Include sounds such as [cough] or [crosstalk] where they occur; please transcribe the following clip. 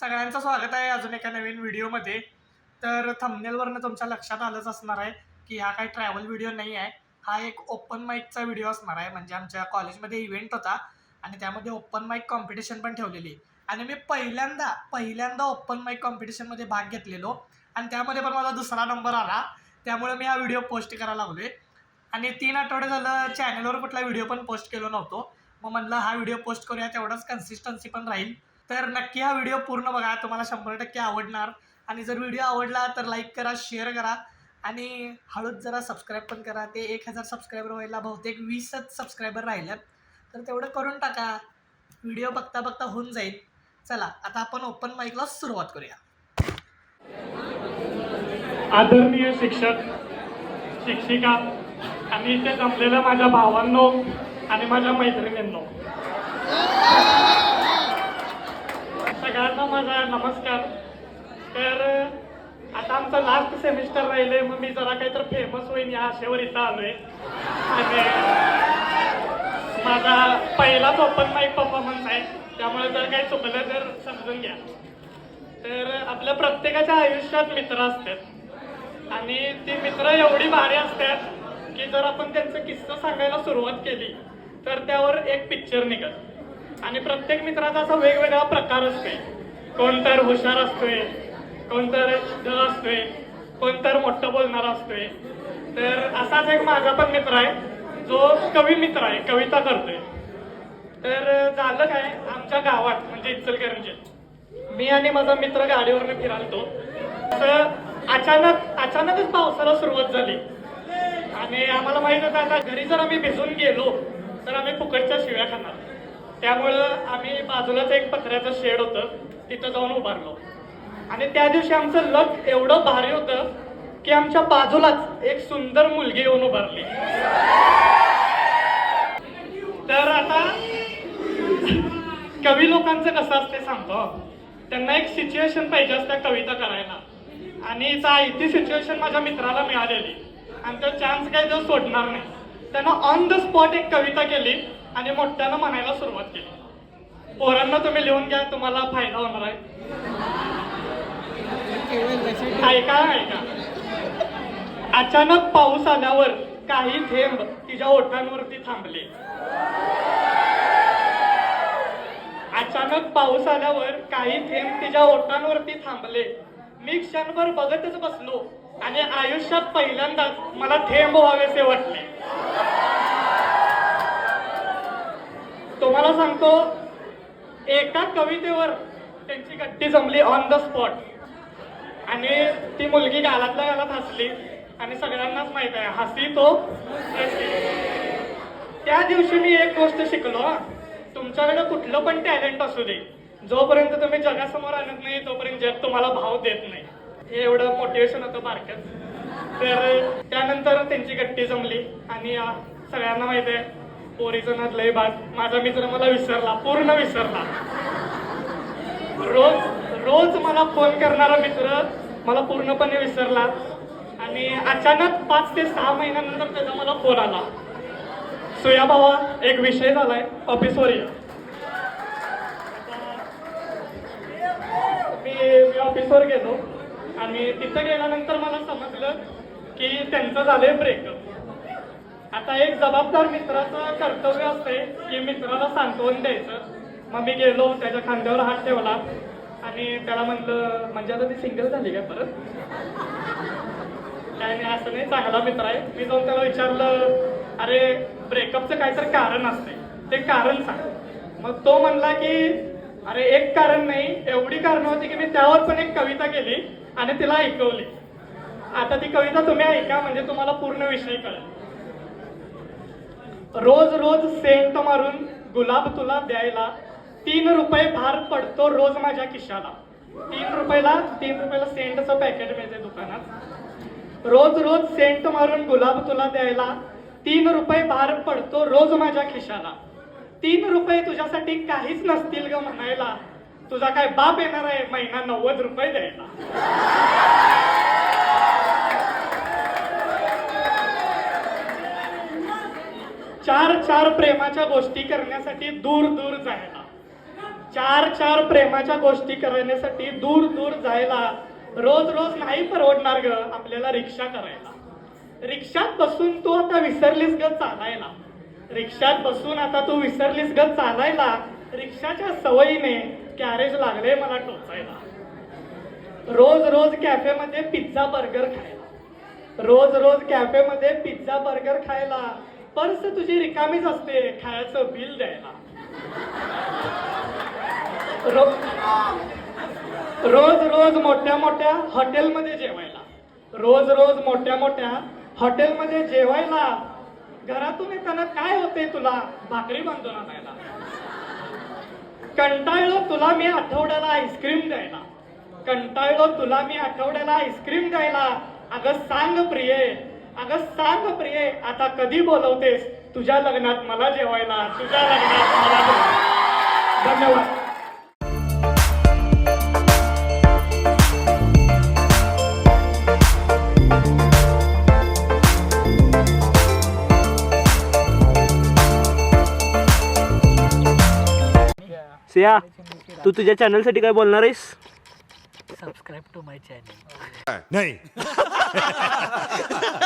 सगळ्यांचं स्वागत आहे अजून एका नवीन व्हिडिओमध्ये. तर थंबनेलवरनं तुमच्या लक्षात आलंच असणार आहे की हा काही ट्रॅव्हल व्हिडिओ नाही आहे. हा एक ओपन माईकचा व्हिडिओ असणार आहे. म्हणजे आमच्या कॉलेजमध्ये इव्हेंट होता आणि त्यामध्ये ओपन माईक कॉम्पिटिशन पण ठेवलेली. आणि मी पहिल्यांदा पहिल्यांदा ओपन माईक कॉम्पिटिशनमध्ये भाग घेतलेलो. आणि त्यामध्ये पण माझा दुसरा नंबर आला. त्यामुळे मी हा व्हिडिओ पोस्ट करायला लागलोय. आणि तीन आठवडे झालं चॅनलवर कुठला व्हिडिओ पण पोस्ट केलो नव्हतो. मग म्हणलं हा व्हिडिओ पोस्ट करूया तेवढाच कन्सिस्टन्सी पण राहील. तर नक्की हा व्हिडिओ पूर्ण बघा. तुम्हाला शंभर टक्के आवडणार. आणि जर व्हिडिओ आवडला तर लाईक करा शेअर करा. आणि हळूच जरा सबस्क्राईब पण करा. ते एक हजार सबस्क्रायबर व्हायला बहुतेक वीसच सबस्क्रायबर राहिल्यात. तर तेवढं करून टाका. व्हिडिओ बघता बघता होऊन जाईल. चला आता आपण ओपन माईकला सुरुवात करूया. आदरणीय शिक्षक शिक्षिका आणि इथे जमलेल्या माझ्या भावांनो आणि माझ्या मैत्रिणींनो सगळ्यांना माझा नमस्कार. तर आता आमचं लास्ट सेमिस्टर राहिले मग मी जरा काहीतरी फेमस होईन या आशेवर इथं आलोय. आणि माझा पहिलाच ओपन माईक परफॉर्मन्स आहे. त्यामुळे जर काही चुकलं तर समजून घ्या. तर आपल्या प्रत्येकाच्या आयुष्यात मित्र असतात. आणि ती मित्र एवढी भारी असतात की जर आपण त्यांचं किस्सा सांगायला सुरुवात केली तर त्यावर एक पिक्चर निघत आणि प्रत्येक मित्राचा असा वेगवेगळा प्रकार असतोय. कोण तर हुशार असतोय कोण तर ढ असतोय कोण तर मोठं बोलणारा असतोय. तर असाच एक माझा पण मित्र आहे जो कवी मित्र आहे कविता करतोय. तर झालं काय आमच्या गावात म्हणजे इचलकरंजीत मी आणि माझा मित्र गाडीवरनं फिरालतो. तर अचानक अचानकच पावसाला सुरुवात झाली. आणि आम्हाला माहीत होतं आता घरी जर आम्ही भिजून गेलो तर आम्ही फुकटच्या शिव्या खाणार. त्यामुळं आम्ही बाजूलाच एक पत्र्याचं शेड होतं तिथं जाऊन उभारलो. आणि त्या दिवशी आमचं लक एवढं भारी होतं की आमच्या बाजूलाच एक सुंदर मुलगी येऊन उभारली. तर आता कवी लोकांचं कसं असते सांगतो त्यांना एक सिच्युएशन पाहिजे असते कविता करायला. आणि ती सिच्युएशन माझ्या मित्राला मिळालेली. आणि तो चान्स काही तो सोडणार नाही. त्यानं ऑन द स्पॉट एक कविता केली. आणि मोठ्यानं म्हणायला सुरुवात केली. पोरांना तुम्ही लिहून घ्या तुम्हाला फायदा होणार आहे. ऐका ऐका. अचानक पाऊस आल्यावर काही थेंब तिच्या ओठांवरती थांबले. अचानक पाऊस आल्यावर काही थेंब तिच्या ओठांवरती थांबले. मी क्षणभर बघतच बसलो आणि आयुष्यात पहिल्यांदाच मला थेंब व्हावेसे वाटले. तुम्हाला सांगतो एका कवितेवर त्यांची गट्टी जमली ऑन द स्पॉट आणि ती मुलगी गालातल्या गालात हसली. आणि सगळ्यांनाच माहीत आहे हसी तो त्या दिवशी मी एक गोष्ट शिकलो हा. तुमच्याकडे कुठलं पण टॅलेंट असू दे जोपर्यंत तुम्ही जगासमोर आणत नाही तोपर्यंत जग तुम्हाला भाव देत नाही. हे एवढं मोटिवेशन होतं बारक्यात. तर त्यानंतर त्यांची गट्टी जमली. आणि सगळ्यांना माहीत आहे पोरीचं नाद लय बाद माझा मित्र मला विसरला पूर्ण विसरला. रोज रोज मला फोन करणारा मित्र मला पूर्णपणे विसरला. आणि अचानक पाच ते सहा महिन्यानंतर त्याचा मला फोन आला. सुया भावा एक विषय झालाय. ऑफिसवर ये. मी मी ऑफिसवर गेलो. आणि तिथं गेल्यानंतर मला समजलं की त्यांचं झालंय ब्रेकअप आता एक जबाबदार मित्राचं कर्तव्य असते की मित्राला सांत्वन द्यायचं. मग मी गेलो त्याच्या खांद्यावर हात ठेवला आणि त्याला म्हणलं म्हणजे आता ती सिंगल झाली का परत? काय नाही असं नाही चांगला मित्र आहे. मी जाऊन त्याला विचारलं अरे ब्रेकअपचं काहीतरी कारण असते ते कारण सांग. मग तो म्हणला की अरे एक कारण नाही एवढी कारण होती की मी त्यावर पण एक कविता केली आणि तिला ऐकवली. आता ती कविता तुम्ही ऐका म्हणजे तुम्हाला पूर्ण विषय कळेल. रोज रोज सेंट मारून गुलाब तुला द्यायला तीन रुपये भार पडतो रोज माझ्या खिशाला. तीन रुपयाला तीन रुपयाला सेंटचं पॅकेट मिळते दुकानात. रोज रोज सेंट मारून गुलाब तुला द्यायला तीन रुपये भार पडतो रोज माझ्या खिशाला. तीन रुपये तुझ्यासाठी काहीच नसतील ग म्हणायला. तुझा काय बाप येणार आहे महिना नव्वद रुपये द्यायला. चार चार प्रेमाच्या गोष्टी करण्यासाठी दूर दूर जायला. चार चार प्रेमाच्या गोष्टी करण्यासाठी दूर दूर जायला रोज रोज नाही परवडणार ग आपल्याला रिक्षा करायला. रिक्षात बसून तू आता विसरलीस ग चालायला. रिक्षात बसून आता तू विसरलीस ग चालायला. रिक्षाच्या सवयीने कॅरेज लागले मला टोचायला. रोज रोज कॅफेमध्ये पिझ्झा बर्गर खायला. रोज रोज कॅफेमध्ये पिझ्झा बर्गर खायला. पर्स तुझी रिकामीच असते खायचं बिल द्यायला. रो- रोज रोज मोठ्या मोठ्या हॉटेलमध्ये जेवायला. रोज रोज मोठ्या मोठ्या हॉटेलमध्ये जेवायला. घरातून येताना काय होते तुला? भाकरी बांधून आणायला कंटाळलो तुला मी आठवड्याला आईस्क्रीम द्यायला. कंटाळलो तुला मी आठवड्याला आईस्क्रीम द्यायला. अगं सांग प्रिये अगं सांग प्रिये आता कधी बोलवतेस? तुझ्या लग्नात मला जेवायला तुझ्या लग्नात मला. धन्यवाद. सिया तू तुझ्या चॅनलसाठी काय बोलणार आहेस? सबस्क्राईब टू माय चॅनल नाही. [laughs]